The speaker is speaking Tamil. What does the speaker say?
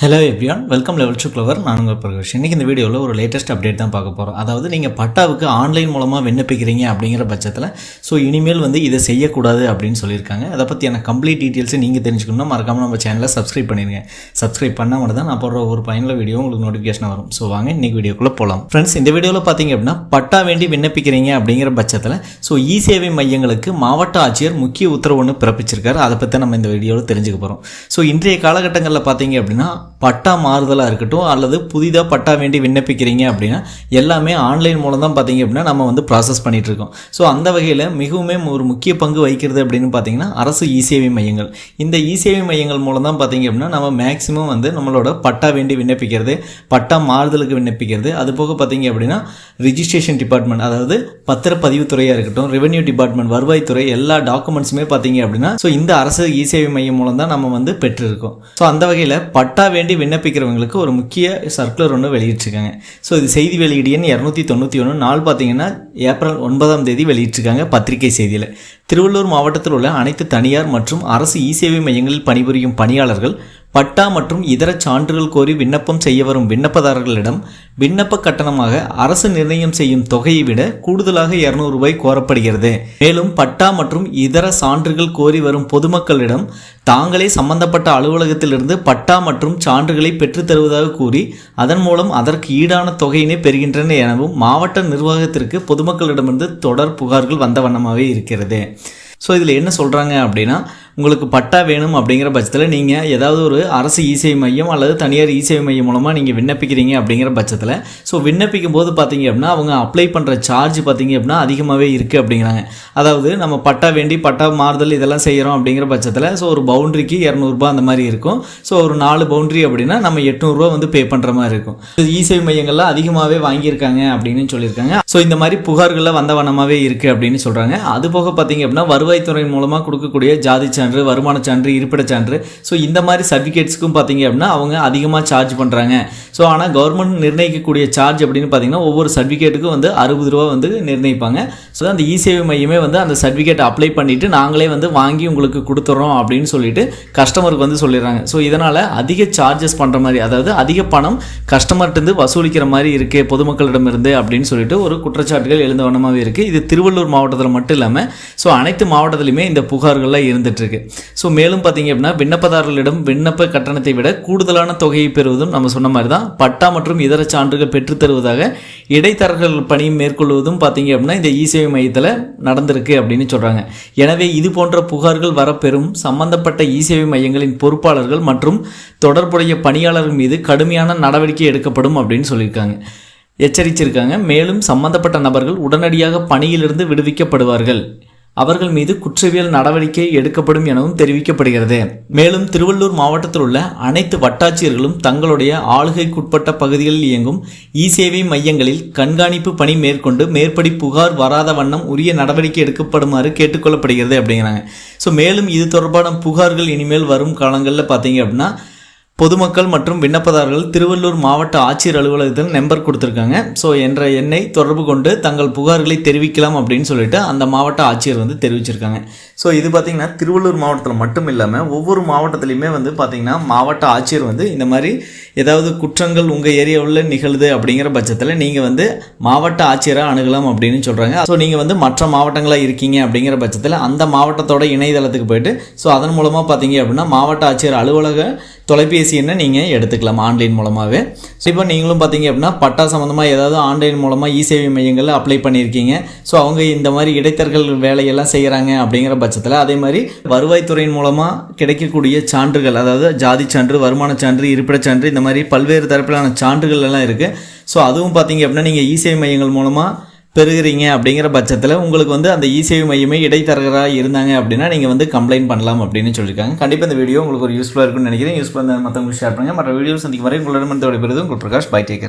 Hello everyone welcome level two clover நான் உங்கள் பிரகாஷ். இன்றைக்கி இந்த வீடியோவில் ஒரு லேட்டஸ்ட் அப்டேட் தான் பார்க்க போகிறோம் அதாவது நீங்கள் பட்டாவுக்கு ஆன்லைன் மூலமாக விண்ணப்பிக்கிறீங்க அப்படிங்கிற பட்சத்தில் ஸோ இனிமேல் வந்து இதை செய்யக்கூடாது அப்படின்னு சொல்லியிருக்காங்க. அதை பற்றியான கம்ப்ளீட் டீட்டெயில்ஸை நீங்கள் தெரிஞ்சுக்கணும்னா மறக்காமல் நம்ம சேனலை சப்ஸ்கிரைப் பண்ணிடுங்க சப்ஸ்கிரைப் பண்ணால் மட்டும் தான் நான் போடுற ஒரு பயனுள்ள வீடியோ உங்களுக்கு நோட்டிஃபிகேஷன் வரும். ஸோ வாங்க இன்றைக்கி வீடியோக்குள்ளே போகலாம் ஃப்ரெண்ட்ஸ் இந்த வீடியோவில் பார்த்தீங்க அப்படின்னா பட்டா வேண்டி விண்ணப்பிக்கிறீங்க அப்படிங்கிற பட்சத்தில் ஸோ இ சேவை மையங்களுக்கு மாவட்ட ஆட்சியர் முக்கிய உத்தரவு ஒன்று பிறப்பிச்சிருக்காரு. அதை பற்றி நம்ம இந்த வீடியோவில் தெரிஞ்சுக்க போகிறோம் ஸோ இன்றைய காலகட்டங்களில் பார்த்தீங்க அப்படின்னா பட்டா மாறுதலாக இருக்கட்டும் அல்லது புதிதாக பட்டா வேண்டி விண்ணப்பிக்கிறீங்க அப்படின்னா எல்லாமே ஆன்லைன் மூலம் தான் பார்த்தீங்க அப்படின்னா நம்ம வந்து ப்ராசஸ் பண்ணிகிட்டு இருக்கோம் ஸோ அந்த வகையில் மிகவுமே ஒரு முக்கிய பங்கு வகிக்கிறது அப்படின்னு பார்த்தீங்கன்னா அரசு இசேவை மையங்கள். இந்த இசேவை மையங்கள் மூலம் தான் பார்த்தீங்க அப்படின்னா நம்ம மேக்ஸிமம் வந்து நம்மளோட பட்டா வேண்டி விண்ணப்பிக்கிறது பட்டா மாறுதலுக்கு விண்ணப்பிக்கிறது. அது போக பார்த்தீங்க அப்படின்னா ரிஜிஸ்ட்ரேஷன் டிபார்ட்மெண்ட் அதாவது பத்திரப்பதிவுத்துறையாக இருக்கட்டும் ரெவென்யூ டிபார்ட்மெண்ட் வருவாய்த்துறை எல்லா டாக்குமெண்ட்ஸுமே பார்த்தீங்க அப்படின்னா ஸோ இந்த அரசு இ சேவை மையம் மூலம் தான் நம்ம வந்து பெற்றிருக்கோம். ஸோ அந்த வகையில் பட்டா வேண்டி விண்ணப்பிக்கிறவங்களுக்கு ஒரு முக்கிய சர்க்குலர் ஒன்று வெளியிட்டிருக்காங்க. ஸோ இது செய்தி வெளியீடு எண் இரநூத்தி தொண்ணூற்றி ஒன்று நாள் பார்த்தீங்கன்னா ஏப்ரல் ஒன்பதாம் தேதி வெளியிட்டிருக்காங்க பத்திரிகை செய்தியில். திருவள்ளூர் மாவட்டத்தில் உள்ள அனைத்து தனியார் மற்றும் அரசு இ சேவை மையங்களில் பணிபுரியும் பணியாளர்கள் பட்டா மற்றும் இதர சான்றுகள் கோரி விண்ணப்பம் செய்ய வரும் விண்ணப்பதாரர்களிடம் விண்ணப்ப கட்டணமாக அரசு நிர்ணயம் செய்யும் தொகையை விட கூடுதலாக இருநூறு ரூபாய் கோரப்படுகிறது. மேலும் பட்டா மற்றும் இதர சான்றுகள் கோரி வரும் பொதுமக்களிடம் தாங்களே சம்பந்தப்பட்ட அலுவலகத்திலிருந்து பட்டா மற்றும் சான்றுகளை பெற்றுத் தருவதாக கூறி அதன் மூலம் அதற்கு ஈடான தொகையினை பெறுகின்றன எனவும் மாவட்ட நிர்வாகத்திற்கு பொதுமக்களிடமிருந்து தொடர் புகார்கள் வந்த வண்ணமாகவே இருக்கிறது. ஸோ இதில் என்ன சொல்கிறாங்க அப்படின்னா உங்களுக்கு பட்டா வேணும் அப்படிங்கிற பட்சத்தில் நீங்கள் ஏதாவது ஒரு அரசு இசேவை மையம் அல்லது தனியார் இசேவை மையம் மூலமாக நீங்கள் விண்ணப்பிக்கிறீங்க அப்படிங்கிற பட்சத்தில் ஸோ விண்ணப்பிக்கும் போது பார்த்தீங்க அப்படின்னா அவங்க அப்ளை பண்ணுற சார்ஜ் பார்த்தீங்க அப்படின்னா அதிகமாகவே இருக்குது அப்படிங்கிறாங்க. அதாவது நம்ம பட்டா வேண்டி பட்டா மாறுதல் இதெல்லாம் செய்கிறோம் அப்படிங்கிற பட்சத்தில் ஸோ ஒரு பவுண்ட்ரிக்கு இரநூறுபா அந்த மாதிரி இருக்கும். ஸோ ஒரு நாலு பவுண்ட்ரி அப்படின்னா நம்ம எட்நூறுரூவா வந்து பே பண்ணுற மாதிரி இருக்கும். இசேவை மையங்கள்லாம் அதிகமாகவே வாங்கியிருக்காங்க அப்படின்னு சொல்லியிருக்காங்க. ஸோ இந்த மாதிரி புகார்களில் வந்த வண்ணமாகவே இருக்குது அப்படின்னு சொல்கிறாங்க அது போக பார்த்தீங்க அப்படின்னா வருவாய்த்துறை மூலமாக கொடுக்கக்கூடிய ஜாதி சான்று வருமான சான்று இருப்பிடச் சான்று. ஸோ இந்த மாதிரி சர்டிஃபிகேட்ஸ்க்கும் பார்த்தீங்க அப்படின்னா அவங்க அதிகமாக சார்ஜ் பண்ணுறாங்க ஸோ ஆனால் கவர்மெண்ட் நிர்ணயிக்கக்கூடிய சார்ஜ் அப்படின்னு பார்த்தீங்கன்னா ஒவ்வொரு சர்டிஃபிகேட்டுக்கும் வந்து அறுபது ரூபா வந்து நிர்ணயிப்பாங்க. ஸோ அந்த இசேவை மையமே வந்து அந்த சர்டிஃபிகேட் அப்ளை பண்ணிவிட்டு நாங்களே வந்து வாங்கி உங்களுக்கு கொடுத்துட்றோம் அப்படின்னு சொல்லிட்டு கஸ்டமருக்கு வந்து சொல்லிடுறாங்க. ஸோ இதனால் அதிக சார்ஜஸ் பண்ணுற மாதிரி அதாவது அதிக பணம் கஸ்டமர்கிட்டருந்து வசூலிக்கிற மாதிரி இருக்குது பொதுமக்களிடமிருந்து அப்படின்னு சொல்லிட்டு ஒரு குற்றச்சாட்டுகள் எழுந்த வண்ணமாகவே இருக்குது இது திருவள்ளூர் மாவட்டத்தில் மட்டும் இல்லாமல் ஸோ அனைத்து மாவட்டத்திலுமே இந்த புகார்கள்லாம் இருந்துட்டு இருக்கு. ஸோ மேலும் பார்த்தீங்க அப்படின்னா விண்ணப்பதாரர்களிடம் விண்ணப்ப கட்டணத்தை விட கூடுதலான தொகையை பெறுவதும் நம்ம சொன்ன மாதிரி தான் பட்டா மற்றும் இதர சான்றுகள் பெற்றுத்தருவதாக இடைத்தரகர்கள் பணி மேற்கொள்வதும் பார்த்தீங்க அப்படின்னா இந்த இசேவை மையத்தில் நடந்திருக்கு அப்படின்னு சொல்கிறாங்க எனவே இது போன்ற புகார்கள் வரப்பெறும் சம்பந்தப்பட்ட இசேவை மையங்களின் பொறுப்பாளர்கள் மற்றும் தொடர்புடைய பணியாளர்கள் மீது கடுமையான நடவடிக்கை எடுக்கப்படும் அப்படின்னு சொல்லியிருக்காங்க. எச்சரிச்சிருக்காங்க. மேலும் சம்பந்தப்பட்ட நபர்கள் உடனடியாக பணியிலிருந்து விடுவிக்கப்படுவார்கள். அவர்கள் மீது குற்றவியல் நடவடிக்கை எடுக்கப்படும் எனவும் தெரிவிக்கப்படுகிறது. மேலும் திருவள்ளூர் மாவட்டத்தில் உள்ள அனைத்து வட்டாட்சியர்களும் தங்களுடைய ஆளுகைக்குட்பட்ட பகுதிகளில் இயங்கும் இ சேவை மையங்களில் கண்காணிப்பு பணி மேற்கொண்டு மேற்படி புகார் வராத வண்ணம் உரிய நடவடிக்கை எடுக்கப்படுமாறு கேட்டுக்கொள்ளப்படுகிறது அப்படிங்கிறாங்க. ஸோ மேலும் இது தொடர்பான புகார்கள் இனிமேல் வரும் காலங்களில் பார்த்தீங்க அப்படின்னா பொதுமக்கள் மற்றும் விண்ணப்பதாரர்கள் திருவள்ளூர் மாவட்ட ஆட்சியர் அலுவலகத்தில் நம்பர் கொடுத்துருக்காங்க. ஸோ என்ற எண்ணை தொடர்பு கொண்டு தங்கள் புகார்களை தெரிவிக்கலாம் அப்படின்னு சொல்லிட்டு அந்த மாவட்ட ஆட்சியர் வந்து தெரிவிச்சிருக்காங்க. ஸோ இது பார்த்திங்கன்னா திருவள்ளூர் மாவட்டத்தில் மட்டும் இல்லாமல் ஒவ்வொரு மாவட்டத்துலையுமே வந்து பார்த்திங்கன்னா மாவட்ட ஆட்சியர் வந்து இந்த மாதிரி ஏதாவது குற்றங்கள் உங்கள் ஏரியாவில் நிகழுது அப்படிங்கிற பட்சத்தில் நீங்கள் வந்து மாவட்ட ஆட்சியராக அணுகலாம் அப்படின்னு சொல்கிறாங்க ஸோ நீங்கள் வந்து மற்ற மாவட்டங்களாக இருக்கீங்க அப்படிங்கிற பட்சத்தில் அந்த மாவட்டத்தோட இணையதளத்துக்கு போயிட்டு ஸோ அதன் மூலமாக பார்த்தீங்க அப்படின்னா மாவட்ட ஆட்சியர் அலுவலக தொலைபேசி எண்ணை நீங்கள் எடுத்துக்கலாம் ஆன்லைன் மூலமாகவே ஸோ இப்போ நீங்களும் பார்த்தீங்க அப்படின்னா பட்டா சம்மந்தமாக ஏதாவது ஆன்லைன் மூலமாக இ சேவை மையங்களில் அப்ளை பண்ணியிருக்கீங்க ஸோ அவங்க இந்த மாதிரி இடைத்தர்கள் வேலையெல்லாம் செய்கிறாங்க அப்படிங்கிற பட்சத்தில் அதே மாதிரி வருவாய்த்துறையின் மூலமாக கிடைக்கக்கூடிய சான்றுகள் அதாவது ஜாதி சான்று வருமான சான்று இருப்பிடச் சான்று இந்த மாதிரி பல்வேறு தரப்பிலான சான்றுகள் எல்லாம் இருக்குது ஸோ அதுவும் பார்த்தீங்க அப்படின்னா நீங்கள் இ சேவை மையங்கள் மூலமாக பெறுகிறீங்க அப்படிங்கிற பட்சத்தில் உங்களுக்கு வந்து அந்த இசேவை மையமே இடைத்தரகராக இருந்தாங்க அப்படின்னா நீங்கள் வந்து கம்ப்ளைண்ட் பண்ணலாம் அப்படின்னு சொல்லியிருக்காங்க. கண்டிப்பாக இந்த வீடியோ உங்களுக்கு ஒரு யூஸ்ஃபுல்லாக இருக்கும்னு நினைக்கிறேன். யூஸ்ஃபுல்லாக மற்றவங்களுக்கு ஷேர் பண்ணுங்கள் மற்ற வீடியோ சந்திக்கும் வரை உங்களிடம் விடைபெறுவது உங்கள் பிரகாஷ் பை டேக்கர்